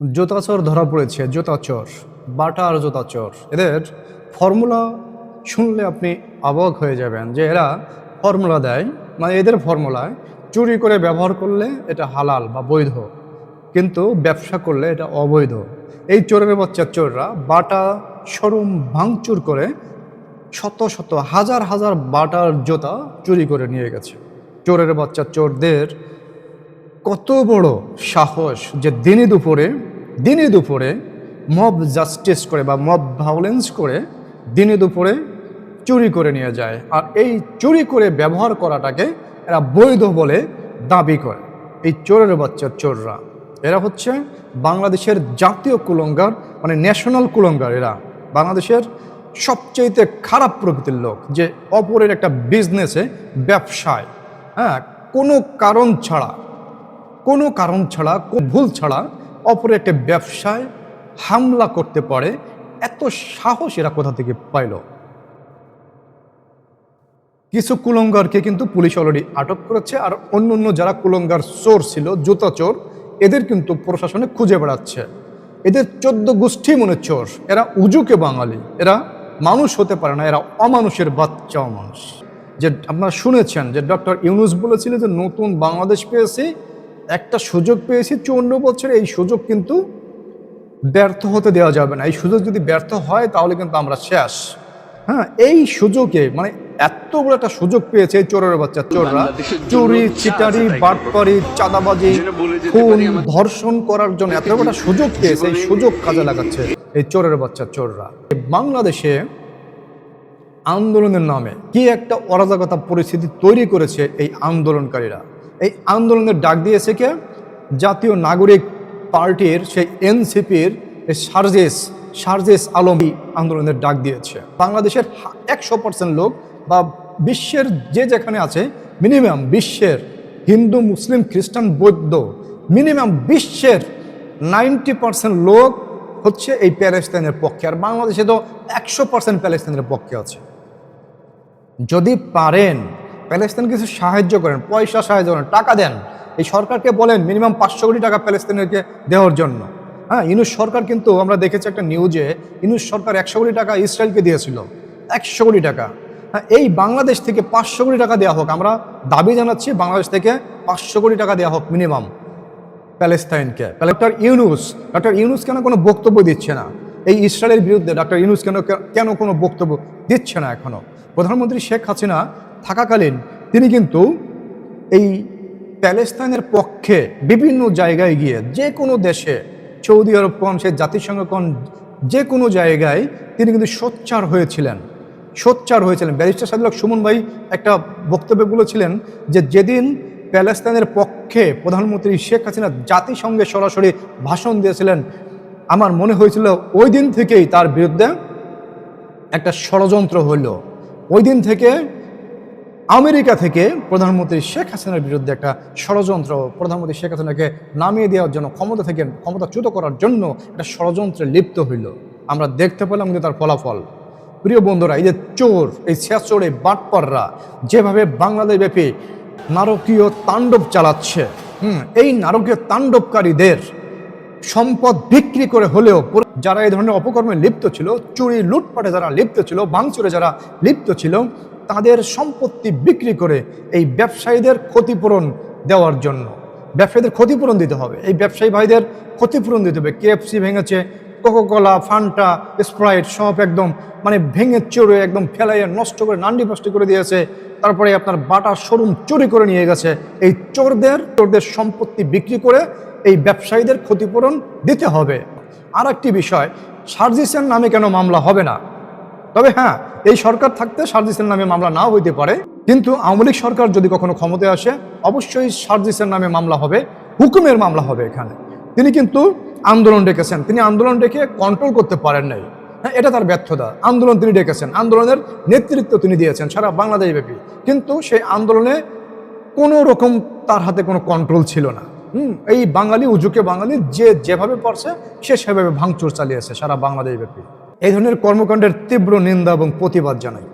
জোতাচর ধরা পড়েছে জোতাচর বাটার জোতাচর এদের ফর্মুলা শুনলে আপনি অবাক হয়ে যাবেন যে এরা ফর্মুলা দেয়। মানে এদের ফর্মুলায় চুরি করে ব্যবহার করলে এটা হালাল বা বৈধ, কিন্তু ব্যবসা করলে এটা অবৈধ। এই চোরের বাচ্চা চোররা বাটা শোরুম ভাঙচুর করে শত শত, হাজার হাজার বাটার জোতা চুরি করে নিয়ে গেছে। চোরের বাচ্চা চোরদের কত বড় সাহস যে দিনে দুপুরে দিনে দুপুরে মব জাস্টিস করে বা মব ভায়োলেন্স করে দিনে দুপুরে চুরি করে নিয়ে যায়। আর এই চুরি করে ব্যবহার করাটাকে এরা বৈধ বলে দাবি করে। এই চোরের বাচ্চার চোররা। এরা হচ্ছে বাংলাদেশের জাতীয় কুলঙ্গার মানে ন্যাশনাল কুলঙ্গার এরা। বাংলাদেশের সবচেয়ে খারাপ প্রকৃতির লোক, যে অপরের একটা বিজনেসে ব্যবসায়। হ্যাঁ কোনো কারণ ছাড়া, কোনো কারণ ছাড়া ভুল ছাড়া অপরের একটা ব্যবসায় হামলা করতে পারে, এত সাহস এরা কোথা থেকে পাইল? কিছু কুলঙ্গারকে কিন্তু পুলিশ অলরেডি আটক করেছে, আর অন্য অন্য যারা কুলঙ্গার চোর ছিল, জুতা চোর, এদের কিন্তু প্রশাসনে খুঁজে বেড়াচ্ছে। এদের চোদ্দ গোষ্ঠী মনে চোর, এরা উজুকে বাঙালি, এরা মানুষ হতে পারে না, এরা অমানুষের বাচ্চা অমানুষ যে আপনারা শুনেছেন, যে ডক্টর ইউনুস বলেছিল যে নতুন বাংলাদেশ পেয়েছি একটা সুযোগ পেয়েছি চৌন্ন বছর এই সুযোগ কিন্তু ব্যর্থ হতে দেওয়া যাবে না। এই সুযোগ যদি ব্যর্থ হয় তাহলে কিন্তু আমরা শেষ। হ্যাঁ এই সুযোগে মানে এত বড় একটা সুযোগ পেয়েছে এই চোরের বাচ্চা চোররা। চুরি চিটারি বাটপারি চাঁদাবাজি খুন ধর্ষণ করার জন্য এত বড় একটা সুযোগ পেয়েছে এই সুযোগ কাজে লাগাচ্ছে এই চোরের বাচ্চা চোররা। বাংলাদেশে আন্দোলনের নামে কি একটা অরাজকতা পরিস্থিতি তৈরি করেছে এই আন্দোলনকারীরা? এই আন্দোলনের ডাক দিয়েছে কে? জাতীয় নাগরিক পার্টির সেই এনসিপির সার্জেস সার্জেস আলমী আন্দোলনের ডাক দিয়েছে। বাংলাদেশের একশো পার্সেন্ট লোক বা বিশ্বের যে যেখানে আছে মিনিমাম বিশ্বের হিন্দু, মুসলিম, খ্রিস্টান, বৌদ্ধ মিনিমাম বিশ্বের নাইনটি পার্সেন্ট লোক হচ্ছে এই প্যালেস্তাইনের পক্ষে। আর বাংলাদেশে তো একশো পার্সেন্ট প্যালেস্তাইনের পক্ষে আছে। যদি পারেন প্যালেস্তাইন কিছু সাহায্য করেন, পয়সা সাহায্য করেন, টাকা দেন। এই সরকারকে বলেন মিনিমাম পাঁচশো কোটি টাকা প্যালেস্তাইনকে দেওয়ার জন্য। হ্যাঁ ইনুস সরকার কিন্তু আমরা দেখেছি একটা নিউজে ইনুস সরকার একশো কোটি টাকা ইসরায়েলকে দিয়েছিল। একশো কোটি টাকা। হ্যাঁ এই বাংলাদেশ থেকে পাঁচশো কোটি টাকা দেওয়া হোক, আমরা দাবি জানাচ্ছি বাংলাদেশ থেকে পাঁচশো কোটি টাকা দেওয়া হোক মিনিমাম প্যালেস্তাইনকে। ডক্টর ইউনুস ডক্টর ইউনুস কেন কোনো বক্তব্য দিচ্ছে না? এই ইসরায়েলের বিরুদ্ধে ডক্টর ইউনুস কেন কেন কোনো বক্তব্য দিচ্ছে না এখনও প্রধানমন্ত্রী শেখ হাসিনা থাকাকালীন তিনি কিন্তু এই প্যালেস্তাইনের পক্ষে বিভিন্ন জায়গায় গিয়ে যে কোনো দেশে, সৌদি আরব কোন, সে জাতিসংঘ কোন, যে কোনো জায়গায় তিনি কিন্তু সোচ্চার হয়েছিলেন। সোচ্চার হয়েছিলেন। ব্যারিস্টার সাদুল্লাহ সুমন ভাই একটা বক্তব্যে বলেছিলেন যে যেদিন প্যালেস্তাইনের পক্ষে প্রধানমন্ত্রী শেখ হাসিনা জাতিসংঘে সরাসরি ভাষণ দিয়েছিলেন, আমার মনে হয়েছিল ওই দিন থেকেই তার বিরুদ্ধে একটা ষড়যন্ত্র হইল ওই দিন থেকে আমেরিকা থেকে প্রধানমন্ত্রী শেখ হাসিনার বিরুদ্ধে একটা ষড়যন্ত্র প্রধানমন্ত্রী শেখ হাসিনাকে নামিয়ে দেওয়ার জন্য ক্ষমতা থেকে ক্ষমতাচ্যুত করার জন্য একটা ষড়যন্ত্রে লিপ্ত হইল। আমরা দেখতে পেলাম কিন্তু তার ফলাফল। প্রিয় বন্ধুরা, এই যে চোর, এই শেষচোর এই বাটপাররা যেভাবে বাংলাদেশ ব্যাপী নারকীয় তাণ্ডব চালাচ্ছে, হুম, এই নারকীয় তাণ্ডবকারীদের সম্পদ বিক্রি করে হলেও যারা এই ধরনের অপকর্মে লিপ্ত ছিল, চুরি, লুটপাটে যারা লিপ্ত ছিল ভাঙচুরে যারা লিপ্ত ছিল তাদের সম্পত্তি বিক্রি করে এই ব্যবসায়ীদের ক্ষতিপূরণ দেওয়ার জন্য। ব্যবসায়ীদের ক্ষতিপূরণ দিতে হবে। এই ব্যবসায়ী ভাইদের ক্ষতিপূরণ দিতে হবে। কেএফসি ভেঙেছে, কোকোকোলা, ফান্টা, স্প্রাইট সব একদম মানে ভেঙে চড়ে একদম ফেলাইয়ে নষ্ট করে, নান্ডি নষ্ট করে দিয়েছে। তারপরে আপনার বাটার শোরুম চুরি করে নিয়ে গেছে। এই চোরদের চোরদের সম্পত্তি বিক্রি করে এই ব্যবসায়ীদের ক্ষতিপূরণ দিতে হবে। আর একটি বিষয় সার্জিসের নামে কেন মামলা হবে না? তবে হ্যাঁ এই সরকার থাকতে সার্জিসের নামে মামলা নাও হইতে পারে। কিন্তু আওয়ামী লীগ সরকার যদি কখনো ক্ষমতায় আসে, অবশ্যই সার্জিসের নামে মামলা হবে, হুকুমের মামলা হবে এখানে। তিনি কিন্তু আন্দোলন ডেকেছেন। তিনি আন্দোলন ডেকে কন্ট্রোল করতে পারেন নাই। হ্যাঁ এটা তার ব্যর্থতা। আন্দোলন তিনি ডেকেছেন। আন্দোলনের নেতৃত্ব তিনি দিয়েছেন সারা বাংলাদেশ ব্যাপী। কিন্তু সেই আন্দোলনে কোনো রকম তার হাতে কোনো কন্ট্রোল ছিল না। হুম, এই বাঙালি, উজুকে বাঙালি যে যেভাবে পারছে, সে সেভাবে ভাঙচুর চালিয়েছে সারা বাংলাদেশ ব্যাপী। এই ধরনের কর্মকাণ্ডের তীব্র নিন্দা এবং প্রতিবাদ জানাই।